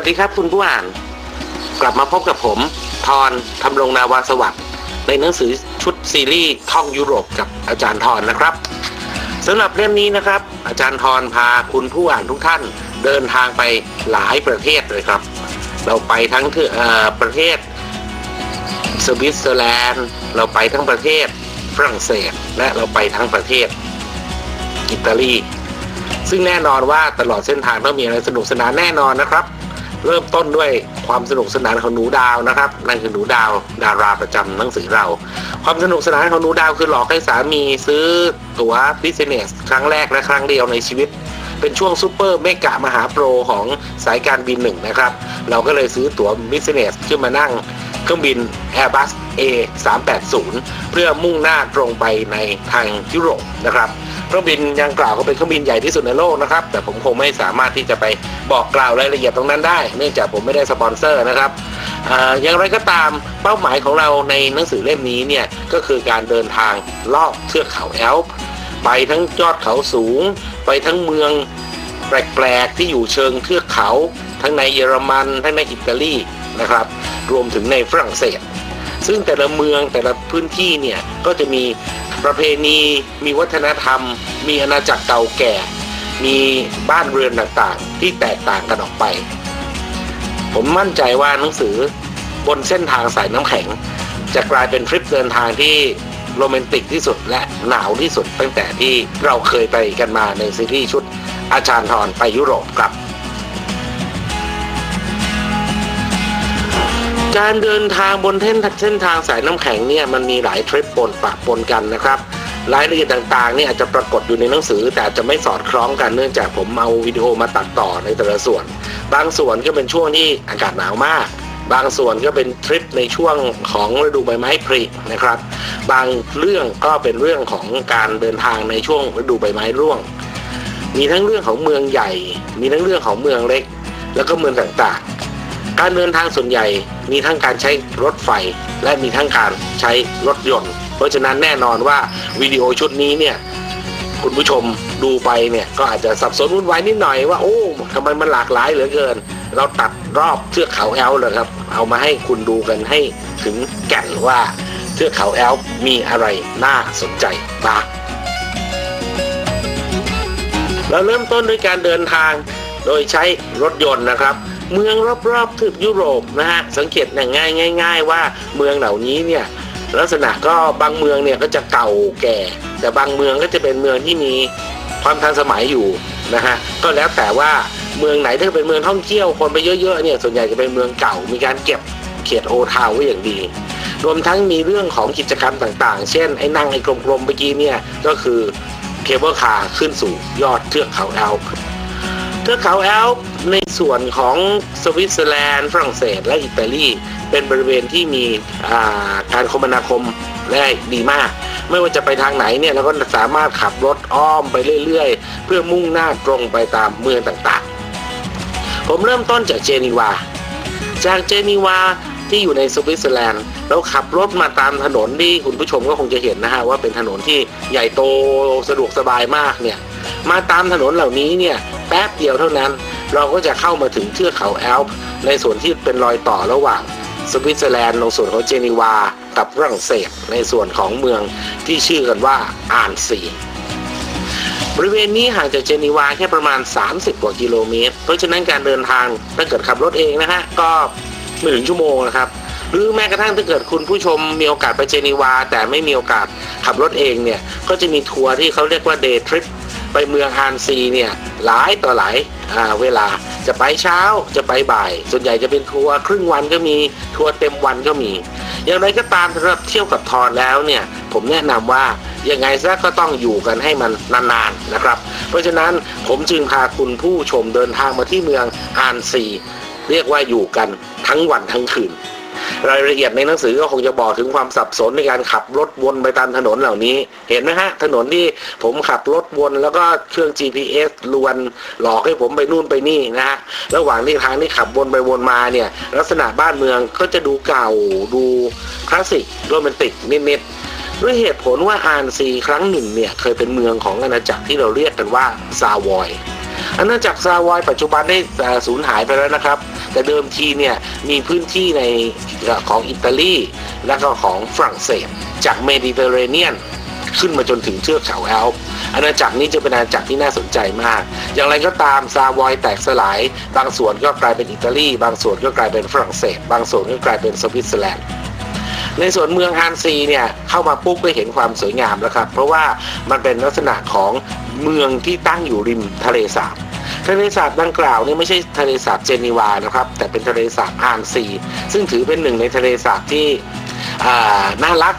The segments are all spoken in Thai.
สวัสดีครับคุณผู้อ่าน กลับมาพบกับผมทอนทำรงนาวาสวัสด์ในหนังสือชุดซีรีส์ท่องยุโรปกับอาจารย์ทอนนะครับสำหรับเล่มนี้นะครับ อาจารย์ทอนพาคุณผู้อ่านทุกท่าน เดินทางไปหลายประเทศเลยครับ เราไปทั้งที่เออประเทศสวิตเซอร์แลนด์เราไปทั้งประเทศฝรั่งเศส และเราไปทั้งประเทศอิตาลีซึ่งแน่นอนว่าตลอดเส้นทางต้องมีอะไรสนุกสนานแน่นอนนะครับ เริ่มต้นด้วยความสนุกสนานของหนูดาวนะครับนั่นคือหนูดาวดาราประจำหนังสือเรา ความสนุกสนานของหนูดาวคือหลอกให้สามีซื้อตั๋วบิสเนสครั้งแรกและครั้งเดียวในชีวิต เป็นช่วงซูเปอร์เมกะมหาโปรของสายการบินหนึ่งนะครับ เราก็เลยซื้อตั๋วบิสเนสขึ้นมานั่งเครื่องบิน Airbus A 3 8 0 เพื่อมุ่งหน้าตรงไปในทางยุโรปนะครับ เครื่องบินยังกล่าวก็เป็นเครื่องบินใหญ่ที่สุดในโลกนะครับ แต่ผมคงไม่สามารถที่จะไปบอกกล่าวรายละเอียดตรงนั้นได้ เนื่องจากผมไม่ได้สปอนเซอร์นะครับออย่างไรก็ตามเป้าหมายของเราในหนังสือเล่มนี้เนี่ยก็คือการเดินทางลอบเทือกเขาแอลป์ไปทั้งยอดเขาสูง ไปทั้งเมืองแปลกๆที่อยู่เชิงเทือกเขา ทั้งในเยอรมันทั้งในอิตาลีนะครับ รวมถึงในฝรั่งเศส ซึ่งแต่ละเมืองแต่ละพื้นที่เนี่ยก็จะมี ประเพณีมีวัฒนธรรม มีอาณาจักรเก่าแก่ มีบ้านเรือนต่างๆ ที่แตกต่างกันออกไป ผมมั่นใจว่าหนังสือบนเส้นทางสายน้ำแข็ง จะกลายเป็นทริปเดินทางที่โรแมนติกที่สุดและหนาวที่สุดตั้งแต่ที่เราเคยไปกันมาในซีรีส์ชุดอาจารย์ทรไปยุโรปครับ การเดินทางบนเส้นเส้นทางสายน้ำแข็งเนี่ยมันมีหลายทริปปนปะปนกันนะครับรายละเอียดต่างๆเนี่ยอาจจะปรากฏอยู่ในหนังสือ แต่จจะไม่สอดคล้องกันเนื่องจากผมเอาวิดีโอมาตัดต่อในแต่ละส่วน บางส่วนก็เป็นช่วงที่อากาศหนาวมาก บางส่วนก็เป็นทริปในช่วงของฤดูใบไม้ผลินะครับ บางเรื่องก็เป็นเรื่องของการเดินทางในช่วงฤดูใบไม้ร่วง มีทั้งเรื่องของเมืองใหญ่ มีทั้งเรื่องของเมืองเล็ก แล้วก็เมืองต่างๆ การเดินทางส่วนใหญ่มีทั้งการใช้รถไฟ และมีทั้งการใช้รถยนต์ เพราะฉะนั้นแน่นอนว่าวิดีโอชุดนี้เนี่ยคุณผู้ชมดูไปเนี่ยก็อาจจะสับสนวุ่นวายนิดหน่อยว่าโอ้ทำไมมันหลากหลายเหลือเกิน เราตัดรอบเทือกเขาแอลเลยครับ เอามาให้คุณดูกันให้ถึงแก่นว่าเทือกเขาแอลมีอะไรน่าสนใจบ้างเราเริ่มต้นด้วยการเดินทางโดยใช้รถยนต์นะครับ เมืองรอบๆทึบยุโรปนะฮะสังเกตอย่างง่ายง่าย ๆ ว่าเมืองเหล่านี้เนี่ยลักษณะก็บางเมืองเนี่ยก็จะเก่าแก่ แต่บางเมืองก็จะเป็นเมืองที่มีความทันสมัยอยู่นะฮะก็แล้วแต่ว่าเมืองไหนถ้าเป็นเมืองท่องเที่ยวคนไปเยอะๆเนี่ยส่วนใหญ่จะเป็นเมืองเก่ามีการเก็บเขตโอทาวไว้อย่างดี รวมทั้งมีเรื่องของกิจกรรมต่างๆ เช่นไอ้นั่งไอ้กลมๆเมื่อกี้เนี่ยก็คือเคเบิลคาร์ขึ้นสู่ยอดเทือกเขาแอลป์ ทือกเขาแอลป์ในส่วนของสวิตเซอร์แลนด์ ฝรั่งเศสและอิตาลี เป็นบริเวณที่มีการคมนาคมได้ดีมาก ไม่ว่าจะไปทางไหนเนี่ยเราก็สามารถขับรถอ้อมไปเรื่อยๆ เพื่อมุ่งหน้าตรงไปตามเมืองต่างๆ ผมเริ่มต้นจากเจนีวา จากเจนีวาที่อยู่ในสวิตเซอร์แลนด์เราขับรถมาตามถนนที่คุณผู้ชมก็คงจะเห็นนะฮะว่าเป็นถนนที่ใหญ่โตสะดวกสบายมากเนี่ย มาตามถนนเหล่านี้เนี่ยแป๊บเดียวเท่านั้น เราก็จะเข้ามาถึงเทือกเขาแอลป์ในส่วนที่เป็นรอยต่อระหว่างสวิตเซอร์แลนด์ในส่วนของเจนีวา กับฝรั่งเศสในส่วนของเมืองที่ชื่อกันว่าอานซีบริเวณนี้ห่างจากเจนีวาแค่ประมาณ 30 กว่ากิโลเมตร เพราะฉะนั้นการเดินทางถ้าเกิดขับรถเองนะฮะก็ไม่ถึงชั่วโมงนะครับ หรือแม้กระทั่งถ้าเกิดคุณผู้ชมมีโอกาสไปเจนีวา แต่ไม่มีโอกาสขับรถเองเนี่ย ก็จะมีทัวร์ที่เขาเรียกว่าเดย์ทริป ไปเมืองฮานซีเนี่ยหลายต่อหลายเวลาจะไปเช้าจะไปบ่าย ส่วนใหญ่จะเป็นทัวร์ครึ่งวันก็มีทัวร์เต็มวันก็มี อย่างไรก็ตามสำหรับเที่ยวกับทอนแล้วเนี่ยผมแนะนำว่ายังไงซะก็ต้องอยู่กันให้มันนานๆนะครับ เพราะฉะนั้นผมจึงพาคุณผู้ชมเดินทางมาที่เมืองอานซี เรียกว่าอยู่กันทั้งวันทั้งคืน รายละเอียดในหนังสือก็คงจะบอกถึงความสับสนในการขับรถวนไปตามถนนเหล่านี้ เห็นไหมฮะ ถนนที่ผมขับรถวนแล้วก็เครื่อง GPS ลวนหลอกให้ผมไปนู่นไปนี่นะฮะ ระหว่างที่ทางที่ขับวนไปวนมาเนี่ย ลักษณะบ้านเมืองก็จะดูเก่าดูคลาสสิกโรแมนติกนิดๆด้วยเหตุผลว่าอานซีครั้งหนึ่งเนี่ยเคยเป็นเมืองของอาณาจักรที่เราเรียกกันว่าซาวอย อาณาจักรซาวอยปัจจุบันได้สูญหายไปแล้วนะครับ แต่เดิมทีเนี่ยมีพื้นที่ในของอิตาลีและก็ของฝรั่งเศส จากเมดิเตอร์เรเนียนขึ้นมาจนถึงเทือกเขาแอลป์อาณาจักรนี้จะเป็นอาณาจักรที่น่าสนใจมาก อย่างไรก็ตามซาวอยแตกสลาย บางส่วนก็กลายเป็นอิตาลี บางส่วนก็กลายเป็นฝรั่งเศส บางส่วนก็กลายเป็นสวิตเซอร์แลนด์ ในส่วนเมืองฮานซีเนี่ยเข้ามาปุ๊บก็เห็นความสวยงามแล้วครับ เพราะว่ามันเป็นลักษณะของเมืองที่ตั้งอยู่ริมทะเลสาบทะเลสาบดังกล่าวเนี่ยไม่ใช่ทะเลสาบเจนีวานะครับ แต่เป็นทะเลสาบฮานซี ซึ่งถือเป็นหนึ่งในทะเลสาบที่น่ารัก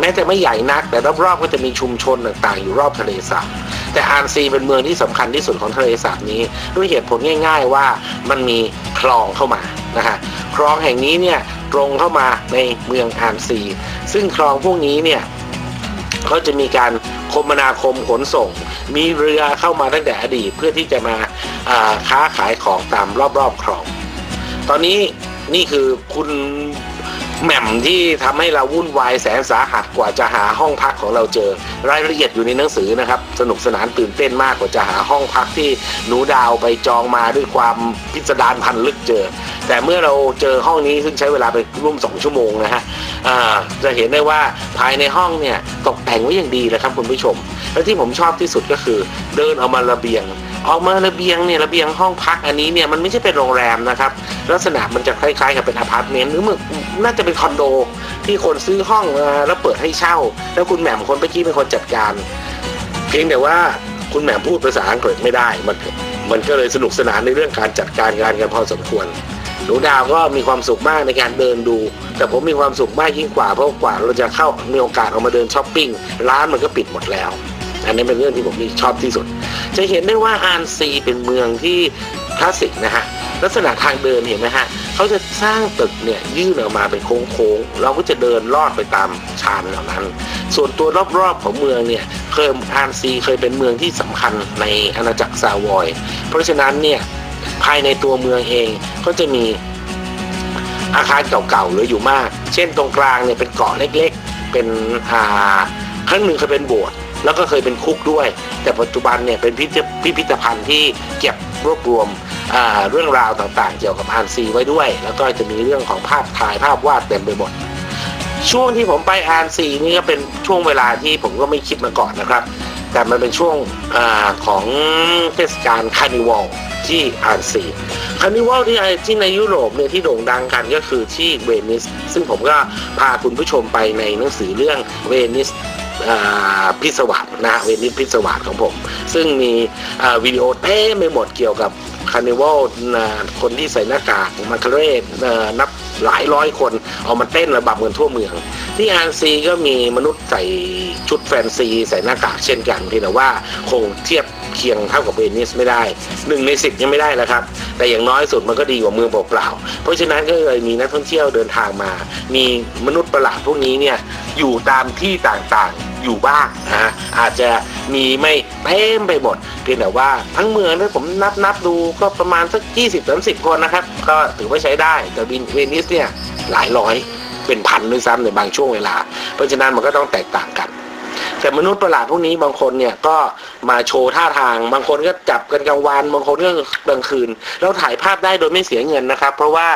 แม้จะไม่ใหญ่นัก แต่รอบๆก็จะมีชุมชนต่างๆ อยู่รอบทะเลสาบแต่ฮานซีเป็นเมืองที่สำคัญที่สุดของทะเลสาบนี้ ด้วยเหตุผลง่าย ๆ ว่ามันมีคลองเข้ามานะฮะคลองแห่งนี้เนี่ย ตรงเข้ามาในเมืองฮานซี ซึ่งคลองพวกนี้เนี่ยเขาจะมีการคมนาคมขนส่ง มีเรือเข้ามาตั้งแต่อดีตเพื่อที่จะมาาค้าขายของตามรอบๆคลอง ตอนนี้นี่คือคุณแหม่มที่ทำให้เราวุ่นวายแสนสาหัสกว่าจะหาห้องพักของเราเจอ รายละเอียดอยู่ในหนังสือนะครับ สนุกสนานตื่นเต้นมากกว่าจะหาห้องพักที่หนูดาวไปจองมาด้วยความพิสดารพันลึกเจอ แต่เมื่อเราเจอห้องนี้ซึ่งใช้เวลาไปร่วมสองชั่วโมงนะฮะจะเห็นได้ว่าภายในห้องเนี่ยตกแต่งไว้อย่างดีเลยครับคุณผู้ชม และที่ผมชอบที่สุดก็คือเดินออกมาระเบียงออกมาระเบียงเนี่ยระเบียงห้องพักอันนี้เนี่ยมันไม่ใช่เป็นโรงแรมนะครับลักษณะมันจะคล้ายๆกับเป็นอพาร์ตเมนต์หรือมันน่าจะเป็นคอนโด ที่คนซื้อห้องมาแล้วเปิดให้เช่า แล้วคุณแหม่มคนเมื่อกี้เป็นคนจัดการ เพียงแต่ว่าคุณแหม่มพูดภาษาอังกฤษไม่ได้มันมันก็เลยสนุกสนานในเรื่องการจัดการงานกันพอสมควร หนูดาวก็มีความสุขมากในการเดินดู แต่ผมมีความสุขมากยิ่งกว่าเพราะกว่าเราจะเข้ามีโอกาสออกมาเดินช้อปปิ้งร้านมันก็ปิดหมดแล้ว อันนี้เป็นเรื่องที่ผมชอบที่สุด จะเห็นได้ว่าอานซีเป็นเมืองที่คลาสสิกนะฮะลักษณะทางเดินเห็นไหมฮะเขาจะสร้างตึกเนี่ยยื่นออกมาเป็นโค้งๆเราก็จะเดินลอดไปตามชานเหล่านั้น ส่วนตัวรอบๆของเมืองเนี่ยเคยอานซีเคยเป็นเมืองที่สำคัญในอาณาจักรซาวอย เพราะฉะนั้นเนี่ย ภายในตัวเมืองเองก็จะมีอาคารเก่าๆเหลืออยู่มาก เช่นตรงกลางเนี่ยเป็นเกาะเล็กๆ เป็นอ่าครั้งหนึ่งเคยเป็นโบสถ์แล้วก็เคยเป็นคุกด้วย แต่ปัจจุบันเนี่ยเป็นพิพิธพิพิธภัณฑ์ที่เก็บรวบรวมอ่าเรื่องราวต่างๆ เกี่ยวกับอานซีไว้ด้วย แล้วก็จะมีเรื่องของภาพถ่ายภาพวาดเต็มไปหมดช่วงที่ผมไปอานซีนี่ก็เป็นช่วงเวลาที่ผมก็ไม่คิดมาก่อนนะครับ แต่มันเป็นช่วงอาของเทศกาลคาร์นิวัล ที่อานซีคานิวัลที่ที่ในยุโรปเนี่ยที่โด่งดังกันก็คือที่เวนิส ซึ่งผมก็พาคุณผู้ชมไปในหนังสือเรื่องเวนิสพิศวาสนะเวนิสพิศวาสของผม ซึ่งมีวิดีโอเต้ไม่หมดเกี่ยวกับคาร์นิวัลคนที่ใส่หน้ากากมาคาเรตนับหลายร้อยคนเอามาเต้นระบำกันทั่วเมือง ที่อานซีก็มีมนุษย์ใส่ชุดแฟนซีใส่หน้ากากเช่นกันเพียงแต่ว่าคงเทียบ เคียงเท่ากับเวนิสไม่ได้หนึ่งในสิบยังไม่ได้แล้วครับ แต่อย่างน้อยสุดมันก็ดีกว่าเมืองเปล่าๆเพราะฉะนั้นก็เลยมีนักท่องเที่ยวเดินทางมา มีมนุษย์ประหลาดพวกนี้เนี่ยอยู่ตามที่ต่างๆอยู่บ้างนะอาจจะมีไม่เต็มไปหมดเพียงแต่ว่าทั้งเมืองถ้าผมนับนับดูก็ประมาณสัก 20 30 คนนะครับ ก็ถือว่าใช้ได้แต่บินเวนิสเนี่ยหลายร้อยเป็นพันด้วยซ้ำในบางช่วงเวลา เพราะฉะนั้นมันก็ต้องแตกต่างกัน แต่มนุษย์ประหลาดพวกนี้บางคนเนี่ยก็มาโชว์ท่าทาง บางคนก็จับกันกลางวัน บางคนก็กลางคืน เราถ่ายภาพได้โดยไม่เสียเงินนะครับ เพราะว่า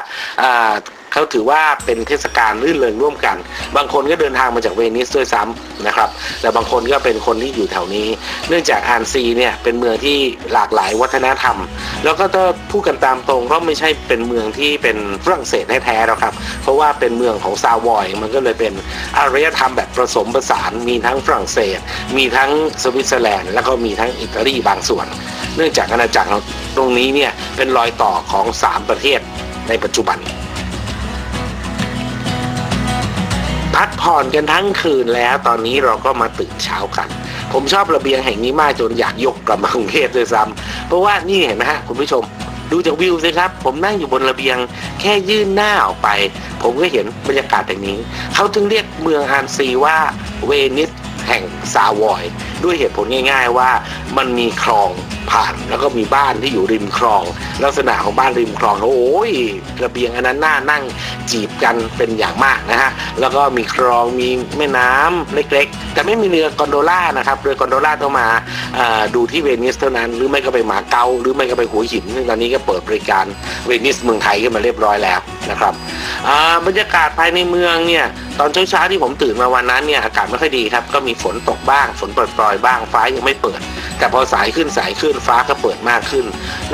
อ่า เขาถือว่าเป็นเทศกาลรื่นเริงร่วมกัน บางคนก็เดินทางมาจากเวนิสด้วยซ้ำนะครับแต่บางคนก็เป็นคนที่อยู่แถวนี้ เนื่องจากอานซีเนี่ยเป็นเมืองที่หลากหลายวัฒนธรรม แล้วก็ถ้าพูดกันตามตรงก็ไม่ใช่เป็นเมืองที่เป็นฝรั่งเศสแท้ๆหรอกครับ เพราะว่าเป็นเมืองของซาวอยมันก็เลยเป็นอารยธรรมแบบผสมผสานมีทั้งฝรั่งเศส มีทั้งสวิตเซอร์แลนด์ แล้วก็มีทั้งอิตาลีบางส่วน เนื่องจากอาณาจักรตรงนี้เนี่ยเป็นรอยต่อของ 3 ประเทศในปัจจุบัน พักผ่อนกันทั้งคืนแล้ว ตอนนี้เราก็มาตื่นเช้ากัน ผมชอบระเบียงแห่งนี้มากจนอยากยกกลับมากรุงเทพด้วยซ้ำเพราะว่านี่เห็นไหมฮะคุณผู้ชมดูจากวิวสิครับ ผมนั่งอยู่บนระเบียงแค่ยื่นหน้าออกไป ผมก็เห็นบรรยากาศแบบนี้ เขาจึงเรียกเมืองอานซีว่าเวนิส แห่งซาวอย ด้วยเหตุผลง่าย ๆ ว่ามันมีคลองผ่านแล้วก็มีบ้านที่อยู่ริมคลอง ลักษณะของบ้านริมคลองโอ้ยระเบียงอันนั้นน่านั่งจีบกันเป็นอย่างมากนะฮะแล้วก็มีคลองมีแม่น้ำเล็ก ๆ แต่ไม่มีเรือกอนโดล่านะครับเรือกอนโดล่าต้องมา ดูที่เวนิสเท่านั้น หรือไม่ก็ไปหมาเกาหรือไม่ก็ไปหัวหินตอนนี้ก็เปิดบริการเวนิสเมืองไทยขึ้นมาเรียบร้อยแล้วนะครับอ่าบรรยากาศภายในเมืองเนี่ยตอนเช้าๆที่ผมตื่นมาวันนั้นเนี่ยอากาศไม่ค่อยดีครับก็มีฝนตกบ้าง ฝนปล่อยๆบ้างฟ้ายังไม่เปิด แต่พอสายขึ้นสายขึ้นฟ้าก็เปิดมากขึ้น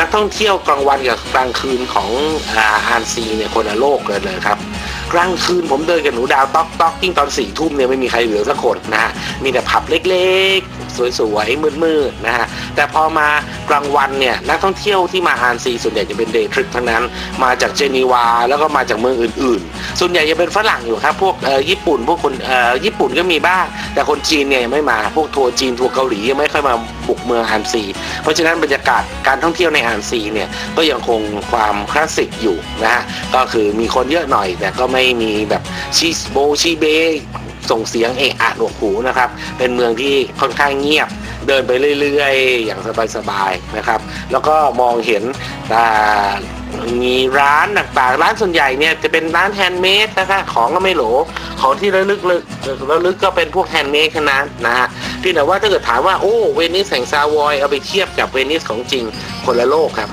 นักท่องเที่ยวกลางวันกับกลางคืนของอาอาซีเนี่ยคนละโลกเลยเลยครับ กลางคืนผมเดินกับหนูดาวต๊อกต๊อกยิ่งตอนสี่ทุ่มเนี่ยไม่มีใครเหลือสักคนนะฮะมีแต่ผับเล็กๆ สวยๆมืดๆนะฮะ แต่พอมากลางวันเนี่ยนักท่องเที่ยวที่มาอานซีส่วนใหญ่จะเป็นเดย์ทริปทั้งนั้น มาจากเจนีวาแล้วก็มาจากเมืองอื่นๆ ส่วนใหญ่จะเป็นฝรั่งอยู่ครับ พวกเออญี่ปุ่นพวกคนเออญี่ปุ่นก็มีบ้าง แต่คนจีนเนี่ยยังไม่มาพวกทัวร์จีนทัวร์เกาหลียังไม่ค่อยมาบุกเมืองอานซี เพราะฉะนั้นบรรยากาศการท่องเที่ยวในอานซีเนี่ยก็ยังคงความคลาสสิกอยู่นะฮะก็คือมีคนเยอะหน่อย แต่ก็ไม่มีแบบชีสโบชีเบส่งเสียงเอะอะหนวกหูนะครับ เป็นเมืองที่ค่อนข้างเงียบ เดินไปเรื่อยๆ อย่างสบายๆนะครับ แล้วก็มองเห็นอ่มีร้านต่างๆ ร้านส่วนใหญ่เนี่ยจะเป็นร้านแฮนด์เมดนะคะของก็ไม่โหลของที่ระลึกระลึกก็เป็นพวกแฮนด์เมดขนาดนะฮะที่แต่ว่าถ้าเกิดถามว่าโอ้เวนิสแห่งซาวอยเอาไปเทียบกับเวนิสของจริงคนละโลกครับ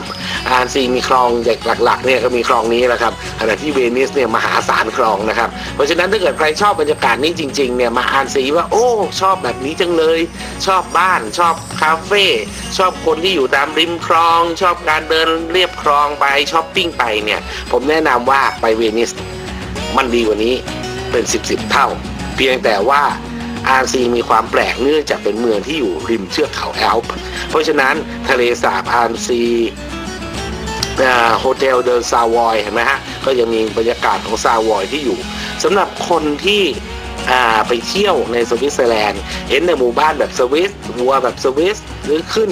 อาร์ซีมีคลองใหญ่หลักๆเนี่ยก็มีคลองนี้แหละครับขณะที่เวนิสเนี่ยมหาศาลคลองนะครับ เพราะฉะนั้นถ้าเกิดใครชอบบรรยากาศนี้จริงๆเนี่ยมาอาร์ซีว่าโอ้ชอบแบบนี้จังเลย ชอบบ้าน ชอบคาเฟ่ชอบคนที่อยู่ตามริมคลอง ชอบการเดินเรียบคลองไปช้อปปิ้งไปเนี่ยผมแนะนำว่าไปเวนิสมันดีกว่านี้เป็นสิบสิบเท่า เพียงแต่ว่าอาร์ซีมีความแปลกเนื่องจากเป็นเมืองที่อยู่ริมเทือกเขาแอลป์เพราะฉะนั้นทะเลสาบอาร์ซี โฮเทลเดินซาวอยเห็นไหมฮะ ก็ยังมีบรรยากาศของซาวอยที่อยู่สำหรับคนที่ไปเที่ยวในสวิตเซอร์แลนด์ เห็นในหมู่บ้านแบบสวิสวัวแบบสวิสหรือขึ้น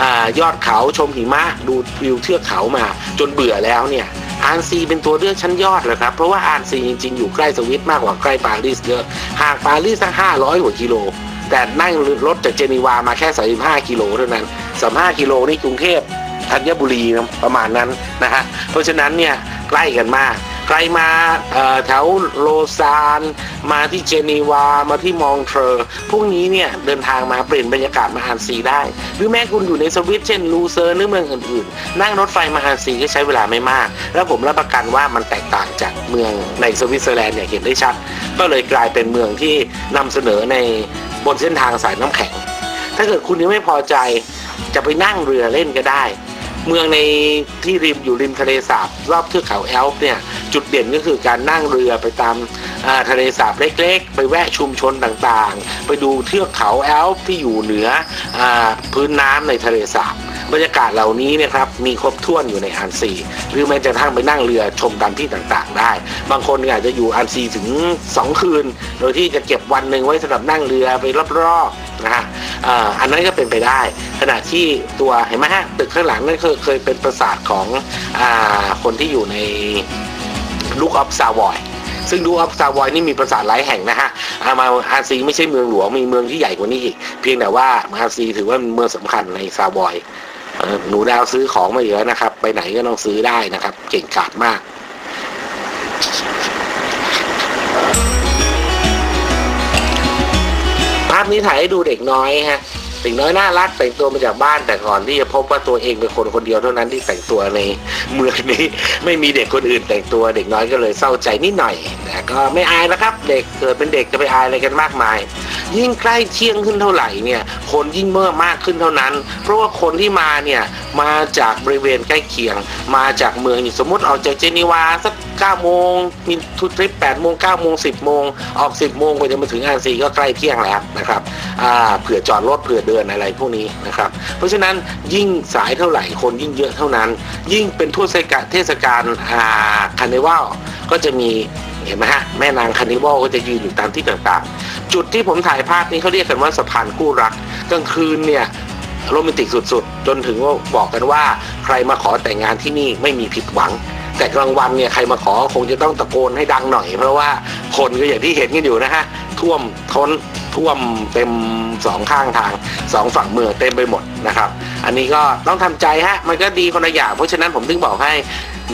อยอดเขาชมหิมะดูวิวเทือกเขามาจนเบื่อแล้วเนี่ยอานซีเป็นตัวเลือกชั้นยอดเลยครับ เพราะว่าอานซีจริงๆ อยู่ใกล้สวิตมากกว่าใกล้ปารีสเยอะห่างปารีสตั้ง500กว่ากิโล แต่นั่งรถจากเจนีวามาแค่ 35 กิโลเท่านั้น 35 กิโลนี่กรุงเทพ ธัญบุรีประมาณนั้นนะฮะเพราะฉะนั้นเนี่ยใกล้กันมาก ใครมาแถวโลซานมาที่เจนีวามาที่มองเทรอพวกนี้เนี่ยเดินทางมาเปลี่ยนบรรยากาศมาอานซีได้ หรือแม้คุณอยู่ในสวิตเช่นลูเซอร์หรือเมืองอื่นๆ นั่งรถไฟมาอานซีก็ใช้เวลาไม่มาก แล้วผมรับประกันว่ามันแตกต่างจากเมืองในสวิตเซอร์แลนด์เนี่ยเห็นได้ชัด ก็เลยกลายเป็นเมืองที่นำเสนอในบนเส้นทางสายน้ำแข็ง ถ้าเกิดคุณยังไม่พอใจจะไปนั่งเรือเล่นก็ได้ เมืองในที่ริมอยู่ริมทะเลสาบรอบเทือกเขาแอลป์เนี่ยจุดเด่นก็คือการนั่งเรือไปตาม ทะเลสาบเล็กๆ ไปแวะชุมชนต่างๆ ไปดูเทือกเขาแอลป์ที่อยู่เหนืออพื้นน้ำในทะเลสาบบรรยากาศเหล่านี้เนะครับมีครบถ้วนอยู่ในอันซีหรือแม้กระทั่งไปนั่งเรือชมตามที่ต่างๆ ได้ บางคนอาจจะอยู่อันซีถึง 2 คืน โดยที่จะเก็บวันหนึ่งไว้สำหรับนั่งเรือไปรอบๆนะฮะอันนั้นก็เป็นไปได้ ขณะที่ตัวเห็นไหมฮะตึกข้างหลังนั่นเคยเคยเป็นปราสาทของอคนที่อยู่ในลูกออฟซาวอย ซึ่งดูอัพซาวอยนี่มีปราสาทหลายแห่งนะฮะอามาอาซีไม่ใช่เมืองหลวงมีเมืองที่ใหญ่กว่านี้อีก เพียงแต่ว่าอาซีถือว่าเมืองสำคัญในซาวอยหนูดาวซื้อของมาเยอะนะครับ ไปไหนก็ต้องซื้อได้นะครับ เก่งกาจมากภาพนี้ถ่ายให้ดูเด็กน้อยฮะ เด็กน้อยน่ารักแต่งตัวมาจากบ้านแต่ก่อนที่จะพบว่าตัวเองเป็นคนคนเดียวเท่านั้นที่แต่งตัวในเมืองนี้ ไม่มีเด็กคนอื่นแต่งตัวเด็กน้อยก็เลยเศร้าใจนิดหน่อยแต่ก็ไม่อายนะครับ เด็กเกิดเป็นเด็กจะไปอายอะไรกันมากมาย ยิ่งใกล้เที่ยงขึ้นเท่าไหร่เนี่ยคนยิ่งเมื่อมากขึ้นเท่านั้น เพราะว่าคนที่มาเนี่ยมาจากบริเวณใกล้เคียง มาจากเมืองอย่สมมติออกจากเจนีวาสัก 9โมงมีทุกทริป8โมง9โมง10โมงออก 10โมงกว่าจะมาถึงอานซีก็ใกล้เที่ยงแล้วนะครับเผื่อจอดรถเผื่อเดินอะไรพวกนี้นะครับเพราะฉะนั้นยิ่งสายเท่าไหร่คนยิ่งเยอะเท่านั้น ยิ่งเป็นทั่วเทศกาลคาร์นิวัลก็จะมีเห็นไหมฮะแม่นางคาร์นิวัลก็จะยืนอยู่ตามที่ต่างๆ จุดที่ผมถ่ายภาพนี้เขาเรียกกันว่าสะพานคู่รักกลางคืนเนี่ยโรแมนติกสุดๆ จนถึงว่าบอกกันว่า ใครมาขอแต่งงานที่นี่ไม่มีผิดหวัง แต่กลางวันเนี่ยใครมาขอคงจะต้องตะโกนให้ดังหน่อย เพราะว่าคนก็อย่างที่เห็นกันอยู่นะฮะท่วมท้นท่วมเต็มสองข้างทางสองฝั่งเมืองเต็มไปหมดนะครับ อันนี้ก็ต้องทำใจฮะมันก็ดีคนละอย่างเพราะฉะนั้นผมถึงบอกให้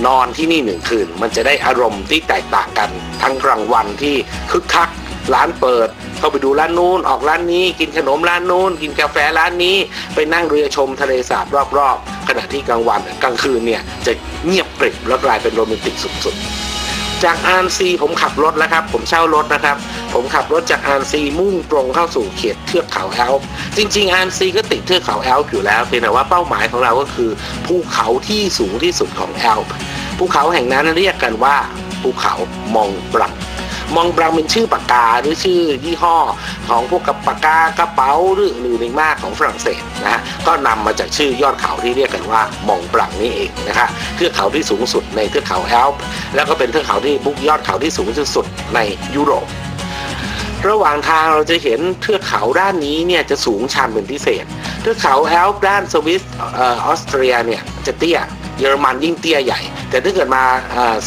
นอนที่นี่หนึ่งคืน มันจะได้อารมณ์ที่แตกต่างกัน ทั้งกลางวันที่คึกคัก ร้านเปิด เข้าไปดูร้านนู้นออกร้านนี้กินขนมร้านนู้น กินกาแฟร้านนี้ ไปนั่งเรือชมทะเลสาบรอบๆ ขณะที่กลางวันกลางคืนเนี่ยจะเงียบกริบแล้วกลายเป็นโรแมนติกสุดๆจากอานซีผมขับรถแล้วครับ ผมเช่ารถนะครับ ผมขับรถจากอานซีมุ่งตรงเข้าสู่เขตเทือกเขาแอลป์จริงๆอานซีก็ติดเทือกเขาแอลป์อยู่แล้วเพียงแต่ว่าเป้าหมายของเราก็คือภูเขาที่สูงที่สุดของแอลป์ภูเขาแห่งนั้นเรียกกันว่าภูเขามองบลัง มองบลังเป็นชื่อปากกาหรือชื่อยี่ห้อของพวกกับปากกากระเป๋าหรืออื่นอีกมากของฝรั่งเศสนะฮะก็นำมาจากชื่อยอดเขาที่เรียกกันว่ามองบลังนี่เองนะคะเทือกเขาที่สูงสุดในเทือกเขาแอลป์แล้วก็เป็นเทือกเขาที่บุกยอดเขาที่สูงที่สุดในยุโรประหว่างทางเราจะเห็นเทือกเขาด้านนี้เนี่ยจะสูงชันเป็นพิเศษ เทือกเขาแอลป์ด้านสวิสออออสเตรียเนี่ยจะเตี้ย เยอรมันยิ่งเตี้ยใหญ่ แต่ถ้าเกิดมา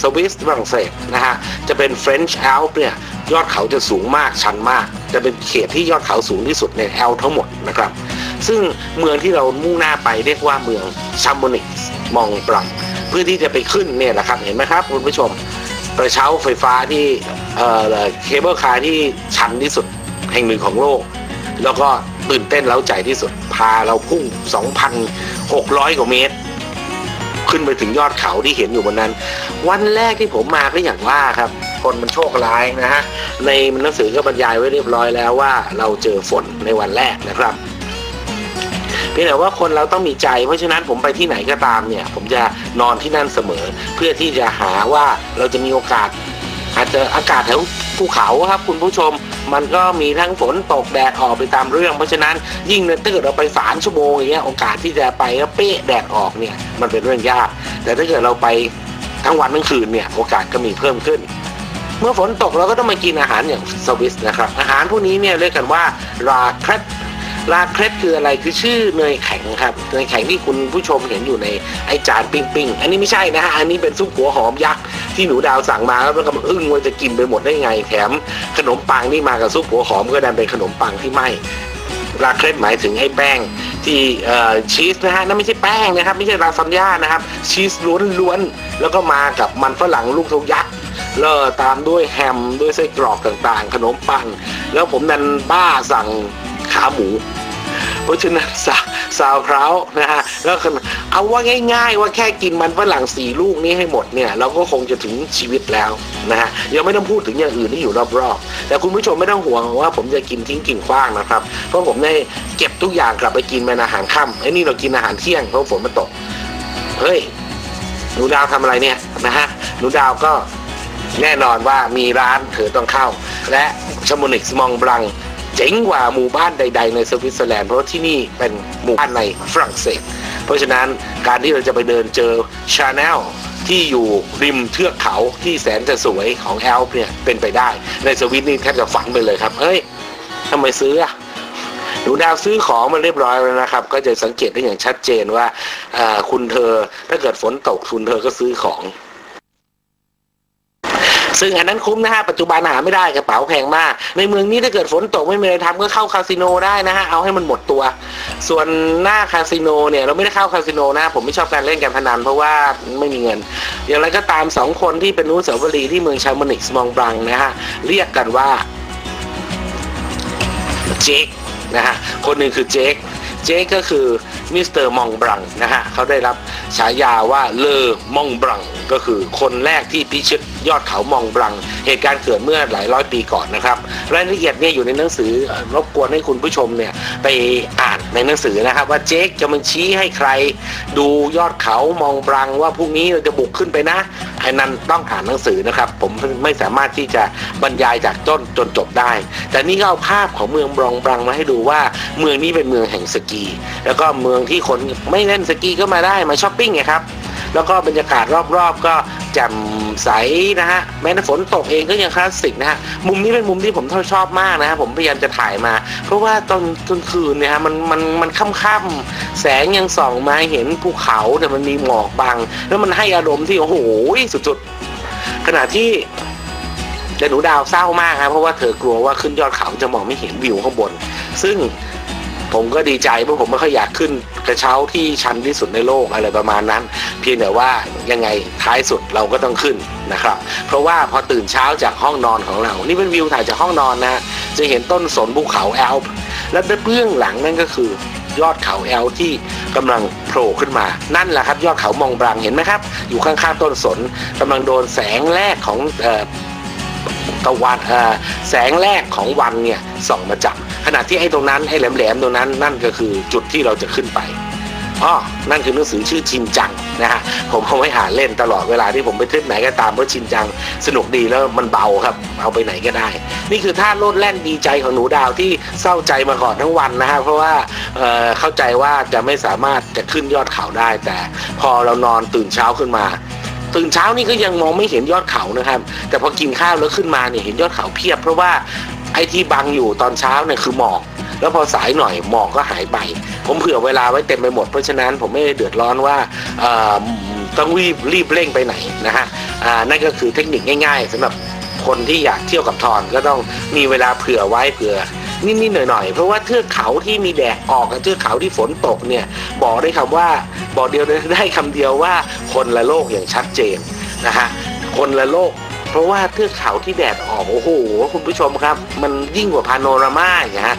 สวิสฝรั่งเศสนะฮะจะเป็นเฟรนช์แอลป์เนี่ยยอดเขาจะสูงมากชันมาก จะเป็นเขตที่ยอดเขาสูงที่สุดในแอลทั้งหมดนะครับ ซึ่งเมืองที่เรามุ่งหน้าไปเรียกว่าเมืองชัมโบนิกมองบลังเพื่อที่จะไปขึ้นเนี่ยแหละครับเห็นไหมครับคุณผู้ชมกระเช้าไฟฟ้าที่เอ่อเคเบิลคาร์ที่ชันที่สุดแห่งหนึ่งของโลก แล้วก็ตื่นเต้นเล้าใจที่สุดพาเราพุ่ง 2,600 กว่าเมตร ขึ้นไปถึงยอดเขาที่เห็นอยู่บนนั้น วันแรกที่ผมมาก็อย่างว่าครับ คนมันโชคร้ายนะฮะ ในหนังสือก็บรรยายไว้เรียบร้อยแล้วว่าเราเจอฝนในวันแรกนะครับเพียงแต่ว่าคนเราต้องมีใจเพราะฉะนั้นผมไปที่ไหนก็ตามเนี่ย ผมจะนอนที่นั่นเสมอ เพื่อที่จะหาว่าเราจะมีโอกาส อาจจะอากาศแถว ภูเขาครับคุณผู้ชม มันก็มีทั้งฝนตกแดดออกไปตามเรื่อง เพราะฉะนั้นยิ่งถ้าเกิดเราไปสามชั่วโมงอย่างเงี้ยโอกาสที่จะไปแล้วเป๊ะแดดออกเนี่ยมันเป็นเรื่องยาก แต่ถ้าเกิดเราไปทั้งวันทั้งคืนเนี่ยโอกาสก็มีเพิ่มขึ้นเมื่อฝนตกเราก็ต้องมากินอาหารอย่างสวิสนะครับ อาหารพวกนี้เนี่ยเรียกกันว่าราครต ราเครตคืออะไรคือชื่อเนยแข็งครับเนยแข็งที่คุณผู้ชมเห็นอยู่ในไอจานปิ้งปิ้งอันนี้ไม่ใช่นะฮะอันนี้เป็นซุปหัวหอมยักษ์ที่หนูดาวสั่งมาแล้วมันก็อึ้งว่าจะกินไปหมดได้ไงแถมขนมปังที่มากับซุปหัวหอมก็ดันเป็นขนมปังที่ไหมราเครตหมายถึงไอ้แป้งที่ชีสนะฮะนั่นไม่ใช่แป้งนะครับ ไม่ใช่ลาซานญ่านะครับ ชีสล้วนๆแล้วก็มากับมันฝรั่งลูกทงยักษ์แล้วตามด้วยแฮมด้วยไส้กรอกต่างๆ ขนมปัง แล้วผมนันบ้าสั่งขาหมู เพราะฉะนั้นสาซาวคราวนะฮะแล้วเอาว่าง่าย ๆ ว่าแค่กินมันฝรั่งสี่ลูกนี้ให้หมดเนี่ยเราก็คงจะถึงชีวิตแล้วนะฮะยังไม่ต้องพูดถึงอย่างอื่นที่อยู่รอบๆแต่คุณผู้ชมไม่ต้องห่วงว่าผมจะกินทิ้งกินขว้างนะครับเพราะผมได้เก็บทุกอย่างกลับไปกินเป็นอาหารค่ำไอ้นี่เรากินอาหารเที่ยงเพราะฝนมันตกเฮ้ยหนูดาวทำอะไรเนี่ยนะฮะหนูดาวก็แน่นอนว่ามีร้านเธอต้องเข้า และชมนิกสมองบลัง เจ๋งกว่าหมู่บ้านใด ๆ ในสวิตเซอร์แลนด์เพราะที่นี่เป็นหมู่บ้านในฝรั่งเศส เพราะฉะนั้นการที่เราจะไปเดินเจอชาแนลที่อยู่ริมเทือกเขาที่แสนจะสวยของแอลป์เนี่ยเป็นไปได้ในสวิตนี่แทบจะฝันไปเลยครับ เฮ้ยทำไมซื้ออะหนูดาวซื้อของมาเรียบร้อยแล้วนะครับ ก็จะสังเกตได้อย่างชัดเจนว่าคุณเธอถ้าเกิดฝนตกคุณเธอก็ซื้อของ ซึ่งอันนั้นคุ้มนะฮะปัจจุบันหาไม่ได้กระเป๋าแพงมาก ในเมืองนี้ถ้าเกิดฝนตกไม่มีอะไรทำก็เข้าคาสิโนได้นะฮะเอาให้มันหมดตัว ส่วนหน้าคาสิโนเนี่ยเราไม่ได้เข้าคาสิโนนะผมไม่ชอบการเล่นการพนันเพราะว่าไม่มีเงิน อย่างไรก็ตามสองคนที่เป็นนู้สาวรีที่เมืองชาร์มนิกส์มองบลังนะฮะเรียกกันว่าเจคนะฮะคนหนึ่งคือเจค เจคก็คือมิสเตอร์มองบลังนะฮะเขาได้รับฉายาว่าเลอมองบลังก็คือคนแรกที่พิชิตยอดเขามองบลัง เหตุการณ์เกิดเมื่อหลายร้อยปีก่อนนะครับรายละเอียดเนี่ยอยู่ในหนังสือรบกวนให้คุณผู้ชมเนี่ยไปอ่านในหนังสือนะครับ ว่าเจคจะมันชี้ให้ใคร ดูยอดเขามองบลังว่าพรุ่งนี้เราจะบุกขึ้นไปนะไอ้นั้นต้องอ่านหนังสือนะครับ ผมไม่สามารถที่จะบรรยายจากต้นจนจบได้ แต่นี่ก็เอาภาพของเมืองบรองบลังมาให้ดูว่าเมืองนี้เป็นเมืองแห่งสกีแล้วก็เมืองที่คนไม่เล่นสกีก็มาได้มาช้อปปิ้งไงครับ แล้วก็บรรยากาศรอบๆ ก็แจ่มใสนะฮะแม้แต่ฝนตกเองก็ยังคลาสสิกนะฮะมุมนี้เป็นมุมที่ผมชอบมากนะฮะผมพยายามจะถ่ายมา เพราะว่าตอนกลางคืนเนี่ยฮะมันมันมันค่ำๆแสงยังส่องมาเห็นภูเขาแต่มันมีหมอกบัง แล้วมันให้อารมณ์ที่โอ้โหสุดๆ ขณะที่แต่หนูดาวเศร้ามากครับเพราะว่าเธอกลัวว่าขึ้นยอดเขาจะมองไม่เห็นวิวข้างบน ซึ่ง ผมก็ดีใจเพราะผมไม่ค่อยอยากขึ้นกระเช้าที่ชันที่สุดในโลกอะไรประมาณนั้น เพียงแต่ว่ายังไงท้ายสุดเราก็ต้องขึ้นนะครับ เพราะว่าพอตื่นเช้าจากห้องนอนของเรา นี่เป็นวิวถ่ายจากห้องนอนนะจะเห็นต้นสนภูเขาแอลป์และเบื้องหลังนั่นก็คือยอดเขาแอลที่กำลังโผล่ขึ้นมา นั่นแหละครับ ยอดเขามองบรังเห็นไหมครับ อยู่ข้างๆต้นสนกำลังโดนแสงแรกของตะวันแสงแรกของวันเนี่ยส่องมาจับ ขณะที่ไอ้ตรงนั้นไอ้แหลมๆตรงนั้นนั่นก็คือจุดที่เราจะขึ้นไปอ๋อนั่นคือหนังสือชื่อชินจังนะฮะผมเอาไว้อ่าเล่นตลอดเวลาที่ผมไปทริปไหนก็ตามเพราะชินจังสนุกดีแล้วมันเบาครับ เอาไปไหนก็ได้ นี่คือท่าโลดแล่นดีใจของหนูดาวที่เศร้าใจมาก่อนทั้งวันนะฮะเพราะว่าเเข้าใจว่าจะไม่สามารถจะขึ้นยอดเขาได้ แต่พอเรานอนตื่นเช้าขึ้นมาตื่นเช้านี่ก็ยังมองไม่เห็นยอดเขานะครับ แต่พอกินข้าวแล้วขึ้นมาเนี่ยเห็นยอดเขาเพียบ เพราะว่า อ้ที่บังอยู่ตอนเช้าเนี่ยคือหมอก แล้วพอสายหน่อยหมอกก็หายไป ผมเผื่อเวลาไว้เต็มไปหมดเพราะฉะนั้นผมไม่เดือดร้อนว่าต้องรีบรีบเร่งไปไหนนะฮะนั่นก็คือเทคนิคง่าย ๆสำหรับคนที่อยากเที่ยวกับทอนก็ต้องมีเวลาเผื่อไว้เผื่อนิดๆหน่อยๆ เพราะว่าเทือกเขาที่มีแดดออกกับเทือกเขาที่ฝนตกเนี่ยบอกได้คำว่าบอกเดียวได้คำเดียวว่าคนละโลกอย่างชัดเจนนะฮะคนละโลก เพราะว่าเทือกเขาที่แดดออกโอ้โหคุณผู้ชมครับ มันยิ่งกว่าพาโนรามาอย่างเงี้ยฮะ